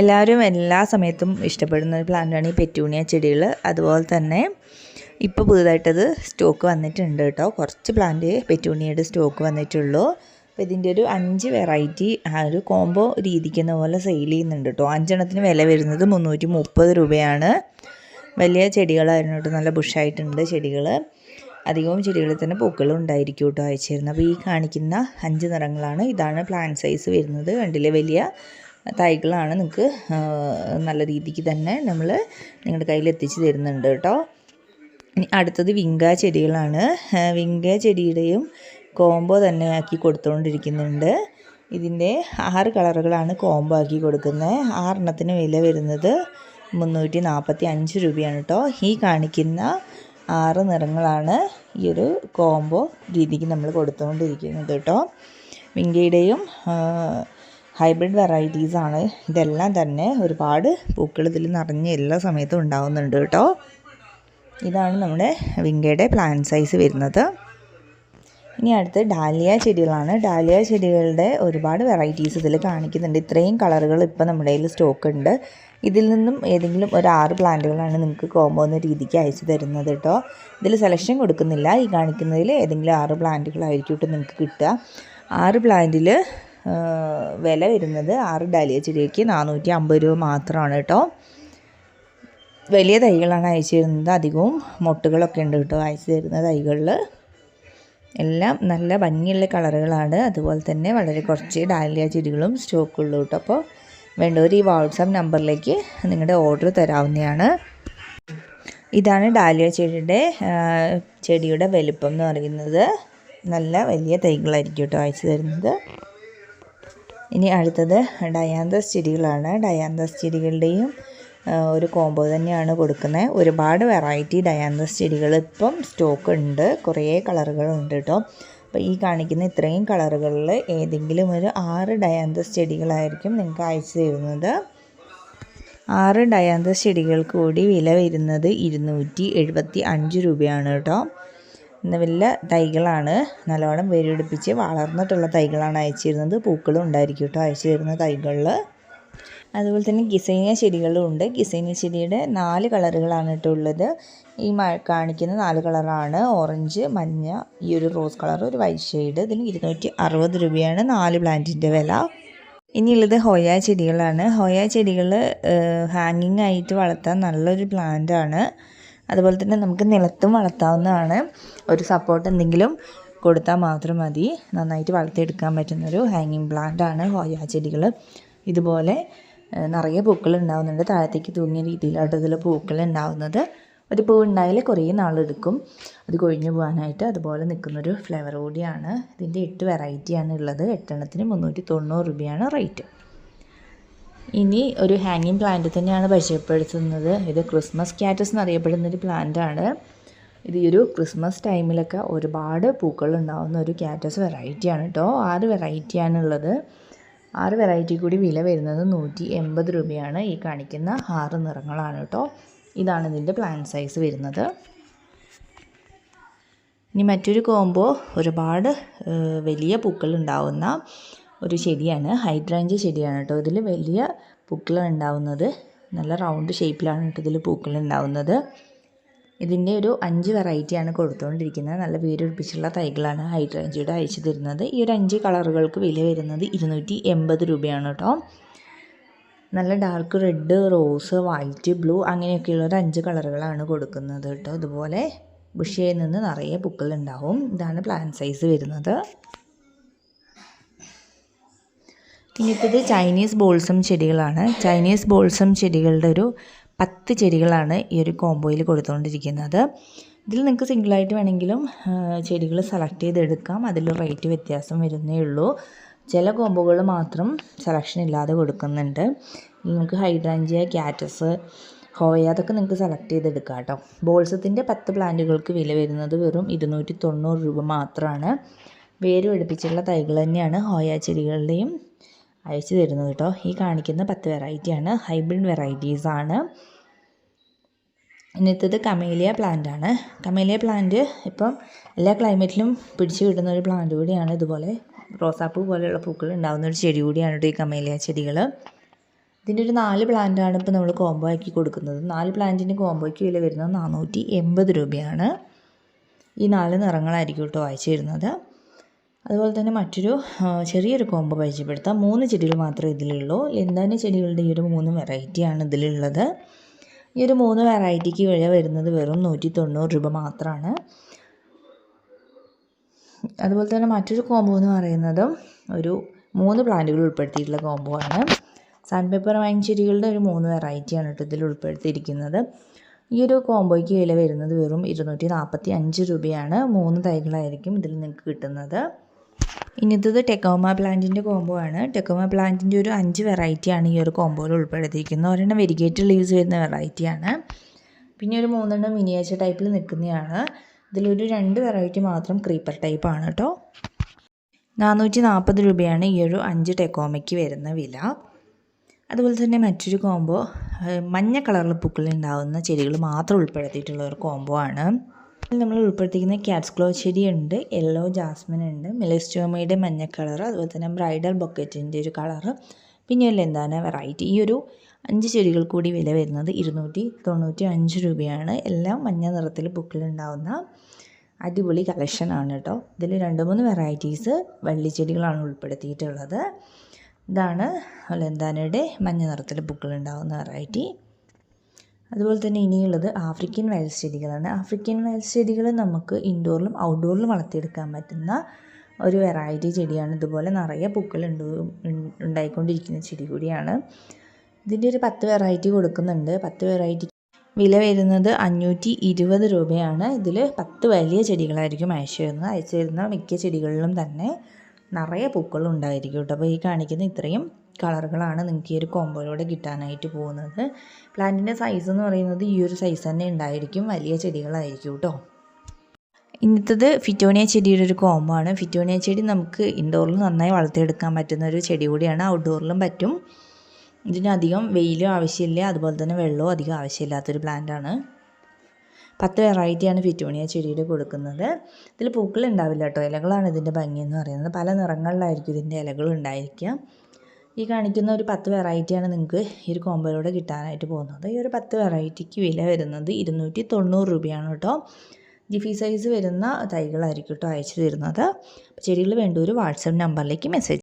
എല്ലാവരും എല്ലാ സമയത്തും ഇഷ്ടപ്പെടുന്ന ഒരു പ്ലാന്റാണ് ഈ പെറ്റൂണിയ ചെടികൾ. അതുപോലെ തന്നെ ഇപ്പോൾ പുതുതായിട്ടത് സ്റ്റോക്ക് വന്നിട്ടുണ്ട് കേട്ടോ. കുറച്ച് പ്ലാന്റ് പെറ്റൂണിയയുടെ സ്റ്റോക്ക് വന്നിട്ടുള്ളൂ. അപ്പോൾ ഇതിന്റെ ഒരു അഞ്ച് വെറൈറ്റി ആ ഒരു കോംബോ രീതിക്കുന്ന പോലെ സെയിൽ ചെയ്യുന്നുണ്ട് കേട്ടോ. അഞ്ചെണ്ണത്തിന് വില വരുന്നത് മുന്നൂറ്റി മുപ്പത് രൂപയാണ്. വലിയ ചെടികളായിരുന്നു കേട്ടോ. നല്ല ബുഷായിട്ടുണ്ട് ചെടികൾ. അധികവും ചെടികളിൽ തന്നെ പൂക്കളും ഉണ്ടായിരിക്കും കേട്ടോ അയച്ചിരുന്നത്. അപ്പോൾ ഈ കാണിക്കുന്ന അഞ്ച് നിറങ്ങളാണ്. ഇതാണ് പ്ലാന്റ് സൈസ് വരുന്നത്. കണ്ടില്ലേ? വലിയ തൈകളാണ് നിങ്ങൾക്ക് നല്ല രീതിക്ക് തന്നെ നമ്മൾ നിങ്ങളുടെ കയ്യിൽ എത്തിച്ച് തരുന്നുണ്ട് കേട്ടോ. അടുത്തത് വിങ്ക ചെടികളാണ്. വിങ്ക ചെടിയുടെയും കോംബോ തന്നെ ആക്കി കൊടുത്തുകൊണ്ടിരിക്കുന്നുണ്ട് ഇതിന്റെ ആറ് കളറുകളാണ് കോംബോ ആക്കി കൊടുക്കുന്നത് ആറെണ്ണത്തിന് വില വരുന്നത് മുന്നൂറ്റി നാൽപ്പത്തി അഞ്ച് രൂപയാണ് കേട്ടോ. ഈ കാണിക്കുന്ന ആറ് നിറങ്ങളാണ് ഈ ഒരു കോംബോ രീതിക്ക് നമ്മൾ കൊടുത്തുകൊണ്ടിരിക്കുന്നത് കേട്ടോ. വിങ്കയുടെയും ഹൈബ്രിഡ് വെറൈറ്റീസാണ് ഇതെല്ലാം തന്നെ ഒരുപാട് പൂക്കൾ ഇതിൽ നിറഞ്ഞ് എല്ലാ സമയത്തും ഉണ്ടാവുന്നുണ്ട് കേട്ടോ. ഇതാണ് നമ്മുടെ വിങ്കയുടെ പ്ലാൻ സൈസ് വരുന്നത്. ഇനി അടുത്ത് ഡാലിയ ചെടികളാണ്. ഡാലിയ ചെടികളുടെ ഒരുപാട് വെറൈറ്റീസ് ഇതിൽ കാണിക്കുന്നുണ്ട്. ഇത്രയും കളറുകൾ ഇപ്പോൾ നമ്മുടെ കയ്യിൽ സ്റ്റോക്ക് ഉണ്ട്. ഇതിൽ നിന്നും ഏതെങ്കിലും ഒരു ആറ് പ്ലാന്റുകളാണ് നിങ്ങൾക്ക് കോംബോ എന്ന രീതിക്ക് അയച്ചു തരുന്നത് കേട്ടോ. ഇതിൽ സെലക്ഷൻ കൊടുക്കുന്നില്ല. ഈ കാണിക്കുന്നതിൽ ഏതെങ്കിലും ആറ് പ്ലാന്റുകളായിരിക്കും നിങ്ങൾക്ക് കിട്ടുക. ആറ് പ്ലാന്റിൽ വില വരുന്നത് ആറ് ഡാലിയ ചെടിക്ക് നാനൂറ്റി അമ്പത് രൂപ മാത്രമാണ് കേട്ടോ. വലിയ തൈകളാണ് അയച്ചു തരുന്നത് അധികവും മൊട്ടുകളൊക്കെ ഉണ്ട് കേട്ടോ. അയച്ചു തരുന്ന തൈകളിൽ. എല്ലാം നല്ല ഭംഗിയുള്ള കളറുകളാണ്. അതുപോലെ തന്നെ വളരെ കുറച്ച് ഡാലിയ ചെടികളും സ്റ്റോക്ക് സ്റ്റോക്കുള്ളൂ കേട്ടോ. അപ്പോൾ വേണ്ടവർ ഈ വാട്സാപ്പ് നമ്പറിലേക്ക് നിങ്ങളുടെ ഓർഡർ തരാവുന്നതാണ്. ഇതാണ് ഡാലിയ ചെടിയുടെ ചെടിയുടെ വലുപ്പം എന്ന് പറയുന്നത്. നല്ല വലിയ തൈകളായിരിക്കും കേട്ടോ അയച്ചു തരുന്നത്. ഇനി അടുത്തത് ഡയാന്തസ് ചെടികളാണ്. ഡയാന്തസ് ചെടികളുടെയും ഒരു കോംബോ തന്നെയാണ് കൊടുക്കുന്നത് ഒരുപാട് വെറൈറ്റി ഡയാന്തസ് ചെടികൾ ഇപ്പം സ്റ്റോക്ക് ഉണ്ട്. കുറേ കളറുകളുണ്ട് കേട്ടോ അപ്പോൾ ഈ കാണിക്കുന്ന ഇത്രയും കളറുകളിൽ ഏതെങ്കിലും ഒരു ആറ് ഡയാന്തസ് ചെടികളായിരിക്കും നിങ്ങൾക്ക് അയച്ചു തരുന്നത്. ആറ് ഡയാന്തസ് ചെടികൾക്ക് കൂടി വില വരുന്നത് ഇരുന്നൂറ്റി എഴുപത്തി അഞ്ച് രൂപയാണ് കേട്ടോ വലിയ തൈകളാണ്. നല്ലോണം വേരുപിടിപ്പിച്ച് വളർന്നിട്ടുള്ള തൈകളാണ് അയച്ചു തരുന്നത് പൂക്കളും ഉണ്ടായിരിക്കും കേട്ടോ അയച്ചു തരുന്ന തൈകളിൽ അതുപോലെ തന്നെ ഗിസൈനിയ ചെടികളും ഉണ്ട്. ഗിസൈനിയ ചെടിയുടെ നാല് കളറുകളാണ് കേട്ടോ ഉള്ളത്. ഈ കാണിക്കുന്ന നാല് കളറാണ്. ഓറഞ്ച് മഞ്ഞ ഈ ഒരു റോസ് കളർ ഒരു വൈറ്റ് ഷെയ്ഡ്. ഇതിന് ഇരുന്നൂറ്റി അറുപത് രൂപയാണ് നാല് പ്ലാന്റിന്റെ വില. ഇനിയുള്ളത് ഹോയ ചെടികളാണ്. ഹോയ ചെടികൾ ഹാങ്ങിങ് ആയിട്ട് വളർത്താൻ നല്ലൊരു പ്ലാന്റാണ്. അതുപോലെ തന്നെ നമുക്ക് നിലത്തും വളർത്താവുന്നതാണ്. ഒരു സപ്പോർട്ട് എന്തെങ്കിലും കൊടുത്താൽ മാത്രം മതി. നന്നായിട്ട് വളർത്തിയെടുക്കാൻ പറ്റുന്നൊരു ഹാങ്ങിങ് പ്ലാന്റ് ആണ് ഹോയ ചെടികൾ. ഇതുപോലെ നിറയെ പൂക്കൾ ഉണ്ടാവുന്നുണ്ട്. താഴത്തേക്ക് തൂങ്ങിയ രീതിയിലായിട്ട് ഇതിൽ പൂക്കൾ ഉണ്ടാവുന്നത്. ഒരു പൂ ഉണ്ടായാൽ കുറേ നാളെടുക്കും അത് കൊഴിഞ്ഞു പോകാനായിട്ട് അതുപോലെ നിൽക്കുന്നൊരു ഫ്ലേവർ കൂടിയാണ്. ഇതിന്റെ എട്ട് വെറൈറ്റിയാണ് ഉള്ളത്. എട്ടെണ്ണത്തിന് മുന്നൂറ്റി തൊണ്ണൂറ് രൂപയാണ് റേറ്റ് ഇനി ഒരു ഹാങ്ങിങ് പ്ലാന്റ് തന്നെയാണ് പരിചയപ്പെടുത്തുന്നത്. ഇത് ക്രിസ്മസ് ക്യാറ്റസ് എന്നറിയപ്പെടുന്ന ഒരു പ്ലാന്റ് ആണ്. ഇത് ഈ ഒരു ക്രിസ്മസ് ടൈമിലൊക്കെ ഒരുപാട് പൂക്കൾ ഉണ്ടാകുന്ന ഒരു ക്യാറ്റസ് വെറൈറ്റിയാണ് കേട്ടോ ആറ് വെറൈറ്റിയാണുള്ളത് ആറ് വെറൈറ്റി കൂടി വില വരുന്നത് നൂറ്റി എൺപത് രൂപയാണ്. ഈ കാണിക്കുന്ന ആറ് നിറങ്ങളാണ് കേട്ടോ ഇതാണ് ഇതിന്റെ പ്ലാൻ സൈസ് വരുന്നത്. ഇനി മറ്റൊരു കോംബോ ഒരുപാട് വലിയ പൂക്കൾ ഉണ്ടാവുന്ന ഒരു ചെടിയാണ്. ഹൈഡ്രാഞ്ച് ചെടിയാണ് കേട്ടോ. ഇതിൽ വലിയ പൂക്കളാണ് ഉണ്ടാവുന്നത്. നല്ല റൗണ്ട് ഷേപ്പിലാണ് കേട്ടോ ഇതിൽ പൂക്കൾ ഉണ്ടാവുന്നത്. ഇതിന്റെ ഒരു അഞ്ച് വെറൈറ്റിയാണ് കൊടുത്തുകൊണ്ടിരിക്കുന്നത് നല്ല വേരൊഴിപ്പിച്ചുള്ള തൈകളാണ് ഹൈഡ്രാഞ്ചിയുടെ അയച്ചു തരുന്നത്. ഈ ഒരു അഞ്ച് കളറുകൾക്ക് വില വരുന്നത് ഇരുന്നൂറ്റി എൺപത് രൂപയാണ് കേട്ടോ. നല്ല dark red rose white blue അങ്ങനെയൊക്കെയുള്ള ഒരു അഞ്ച് കളറുകളാണ് കൊടുക്കുന്നത് കേട്ടോ. ഇതുപോലെ ബുഷയിൽ നിന്ന് നിറയെ പൂക്കൾ ഉണ്ടാവും. ഇതാണ് പ്ലാൻ സൈസ് വരുന്നത്. ഇനിയിപ്പോൾ ചൈനീസ് ബോൾസം ചെടികളാണ്. ചൈനീസ് ബോൾസം ചെടികളുടെ ഒരു പത്ത് ചെടികളാണ് ഈ ഒരു കോംബോയിൽ കൊടുത്തുകൊണ്ടിരിക്കുന്നത് ഇതിൽ നിങ്ങൾക്ക് സിംഗിളായിട്ട് വേണമെങ്കിലും ചെടികൾ സെലക്ട് ചെയ്തെടുക്കാം. അതിൽ റേറ്റ് വ്യത്യാസം വരുന്നേ ഉള്ളൂ. ചില കോംബോകൾ മാത്രം സെലക്ഷൻ ഇല്ലാതെ കൊടുക്കുന്നുണ്ട്. നിങ്ങൾക്ക് ഹൈഡ്രാഞ്ചിയ ക്യാറ്റസ് ഹോയ അതൊക്കെ നിങ്ങൾക്ക് സെലക്ട് ചെയ്തെടുക്കാം കേട്ടോ. ബോൾസത്തിന്റെ പത്ത് പ്ലാന്റുകൾക്ക് വില വരുന്നത് വെറും ഇരുന്നൂറ്റി തൊണ്ണൂറ് രൂപ മാത്രമാണ് വേര് പിടിപ്പിച്ചുള്ള തൈകൾ തന്നെയാണ് ഹോയ ചെടികളുടെയും അയച്ചു തരുന്നത് കേട്ടോ ഈ കാണിക്കുന്ന പത്ത് വെറൈറ്റിയാണ് ഹൈബ്രിഡ് വെറൈറ്റീസാണ് ഇന്നത്തത് കമേലിയ പ്ലാന്റ് ആണ്. കമേലിയ പ്ലാന്റ് ഇപ്പം എല്ലാ ക്ലൈമറ്റിലും പിടിച്ചു കിട്ടുന്ന ഒരു പ്ലാന്റ് കൂടിയാണ് ഇതുപോലെ. റോസാപ്പൂ പോലെയുള്ള പൂക്കൾ ഉണ്ടാകുന്ന ഒരു ചെടി കൂടിയാണ് ഈ കമേലിയ ചെടികൾ ഇതിന്റെ ഒരു നാല് പ്ലാന്റാണ് ഇപ്പോൾ നമ്മൾ കോംബോ ആക്കി കൊടുക്കുന്നത്. നാല് പ്ലാന്റിന് കോംബോയ്ക്ക് വില വരുന്നത് നാനൂറ്റി രൂപയാണ്. ഈ നാല് നിറങ്ങളായിരിക്കും കേട്ടോ അയച്ചു തരുന്നത്. അതുപോലെ തന്നെ മറ്റൊരു ചെറിയൊരു കോംബോ പരിചയപ്പെടുത്താം. മൂന്ന് ചെടികൾ മാത്രമേ ഇതിലുള്ളൂ. ലെന്താന ചെടികളുടെ ഈ ഒരു മൂന്ന് വെറൈറ്റിയാണ് ഇതിലുള്ളത്. ഈ ഒരു മൂന്ന് വെറൈറ്റിക്ക് വില വരുന്നത് വെറും നൂറ്റി തൊണ്ണൂറ് രൂപ മാത്രമാണ്. അതുപോലെ തന്നെ മറ്റൊരു കോംബോ എന്ന് പറയുന്നതും ഒരു മൂന്ന് പ്ലാന്റുകൾ ഉൾപ്പെടുത്തിയിട്ടുള്ള കോംബോ ആണ്. സൺപേപ്പർ പേപ്പർ വൈൻ ചെടികളുടെ ഒരു മൂന്ന് വെറൈറ്റിയാണ് കേട്ടോ ഇതിൽ ഉൾപ്പെടുത്തിയിരിക്കുന്നത്. ഈ ഒരു കോംബോയ്ക്ക് വില വരുന്നത് വെറും ഇരുന്നൂറ്റി നാൽപ്പത്തി അഞ്ച് രൂപയാണ്. മൂന്ന് തൈകളായിരിക്കും ഇതിൽ നിങ്ങൾക്ക് കിട്ടുന്നത്. ഇന്നത്തത് ടെക്കോമ പ്ലാന്റിന്റെ കോംബോ ആണ്. ടെക്കോമ പ്ലാന്റിന്റെ ഒരു അഞ്ച് വെറൈറ്റിയാണ് ഈ ഒരു കോംബോയിൽ ഉൾപ്പെടുത്തിയിരിക്കുന്നത്. ഒരെണ്ണം വെരിഗേറ്റഡ് ലീവ്സ് വരുന്ന വെറൈറ്റിയാണ് പിന്നെ ഒരു മൂന്നെണ്ണം മിനിയേച്ചർ ടൈപ്പിൽ നിൽക്കുന്നതാണ്. ഇതിലൊരു രണ്ട് വെറൈറ്റി മാത്രം ക്രീപ്പർ ടൈപ്പാണ് കേട്ടോ നാനൂറ്റി നാൽപ്പത് രൂപയാണ് ഈ ഒരു അഞ്ച് ടെക്കോമയ്ക്ക് വരുന്ന വില. അതുപോലെ തന്നെ മറ്റൊരു കോംബോ മഞ്ഞ കളറിൽ ഉണ്ടാകുന്ന ചെടികൾ മാത്രം ഉൾപ്പെടുത്തിയിട്ടുള്ള ഒരു കോംബോ ആണ്. നമ്മൾ ഉൾപ്പെടുത്തിക്കുന്ന ക്യാറ്റ്സ് ക്ലോ ചെടിയുണ്ട് യെല്ലോ ജാസ്മിൻ ഉണ്ട് മെലിസ്റ്റോമയുടെ മഞ്ഞ കളർ അതുപോലെ തന്നെ ബ്രൈഡൽ ബൊക്കറ്റിന്റെ ഒരു കളർ പിന്നെ അല്ല എന്താണ് വെറൈറ്റി ഈ ഒരു അഞ്ച് ചെടികൾ കൂടി വില വരുന്നത് ഇരുന്നൂറ്റി തൊണ്ണൂറ്റി അഞ്ച് രൂപയാണ്. എല്ലാം മഞ്ഞ നിറത്തിൽ ബുക്കിലുണ്ടാവുന്ന അടിപൊളി കളക്ഷനാണ് കേട്ടോ. ഇതിൽ രണ്ട് മൂന്ന് വെറൈറ്റീസ് വള്ളിച്ചെടികളാണ് ഉൾപ്പെടുത്തിയിട്ടുള്ളത്. ഇതാണ് ലെന്താനയുടെ മഞ്ഞ നിറത്തിൽ ബുക്കിലുണ്ടാവുന്ന വെറൈറ്റി അതുപോലെ തന്നെ ഇനിയുള്ളത് ആഫ്രിക്കൻ ചെടികളാണ് ആഫ്രിക്കൻ ചെടികൾ നമുക്ക് ഇൻഡോറിലും ഔട്ട്ഡോറിലും വളർത്തിയെടുക്കാൻ പറ്റുന്ന ഒരു വെറൈറ്റി ചെടിയാണ്. ഇതുപോലെ നിറയെ പൂക്കൾ ഉണ്ടായിക്കൊണ്ടിരിക്കുന്ന ചെടി കൂടിയാണ്. ഇതിന്റെ ഒരു പത്ത് വെറൈറ്റി കൊടുക്കുന്നുണ്ട്. പത്ത് വെറൈറ്റി വില വരുന്നത് അഞ്ഞൂറ്റി ഇരുപത് രൂപയാണ്. ഇതിൽ പത്ത് വലിയ ചെടികളായിരിക്കും അയച്ചു തരുന്നത്. അയച്ചു തരുന്ന മിക്ക ചെടികളിലും തന്നെ നിറയെ പൂക്കളും ഉണ്ടായിരിക്കും കേട്ടോ. അപ്പോൾ ഈ കാണിക്കുന്ന ഇത്രയും കളറുകളാണ് നിങ്ങൾക്ക് ഈ ഒരു കോമ്പോയിലൂടെ കിട്ടാനായിട്ട് പോകുന്നത്. പ്ലാന്റിന്റെ സൈസ് എന്ന് പറയുന്നത് ഈ ഒരു സൈസ് തന്നെ ഉണ്ടായിരിക്കും. വലിയ ചെടികളായിരിക്കും കേട്ടോ. ഇന്നത്തത് ഫിറ്റോണിയ ചെടിയുടെ ഒരു കോമ്പോ ആണ്. ഫിറ്റോണിയ ചെടി നമുക്ക് ഇൻഡോറിൽ നന്നായി വളർത്തിയെടുക്കാൻ പറ്റുന്ന ഒരു ചെടി കൂടിയാണ്. ഔട്ട്ഡോറിലും പറ്റും. ഇതിനധികം വെയിലും ആവശ്യമില്ല. അതുപോലെ തന്നെ വെള്ളവും അധികം ആവശ്യമില്ലാത്തൊരു പ്ലാന്റാണ് പത്ത് വെറൈറ്റിയാണ് ഫിറ്റോണിയ ചെടിയുടെ കൊടുക്കുന്നത്. ഇതിൽ പൂക്കൾ ഉണ്ടാവില്ല കേട്ടോ. ഇലകളാണ് ഇതിന്റെ ഭംഗി എന്ന് പറയുന്നത്. പല നിറങ്ങളിലായിരിക്കും ഇതിന്റെ ഇലകൾ ഉണ്ടായിരിക്കുക. ഈ കാണിക്കുന്ന ഒരു പത്ത് വെറൈറ്റിയാണ് നിങ്ങൾക്ക് ഈ ഒരു കോമ്പോയിലൂടെ കിട്ടാനായിട്ട് പോകുന്നത്. ഈ ഒരു പത്ത് വെറൈറ്റിക്ക് വില വരുന്നത് ഇരുന്നൂറ്റി തൊണ്ണൂറ് രൂപയാണ് കേട്ടോ. ജിഫി സൈസ് വരുന്ന തൈകളായിരിക്കും കേട്ടോ അയച്ചു തരുന്നത്. ചെടികൾ വേണ്ട ഒരു വാട്സപ്പ് നമ്പറിലേക്ക് മെസ്സേജ്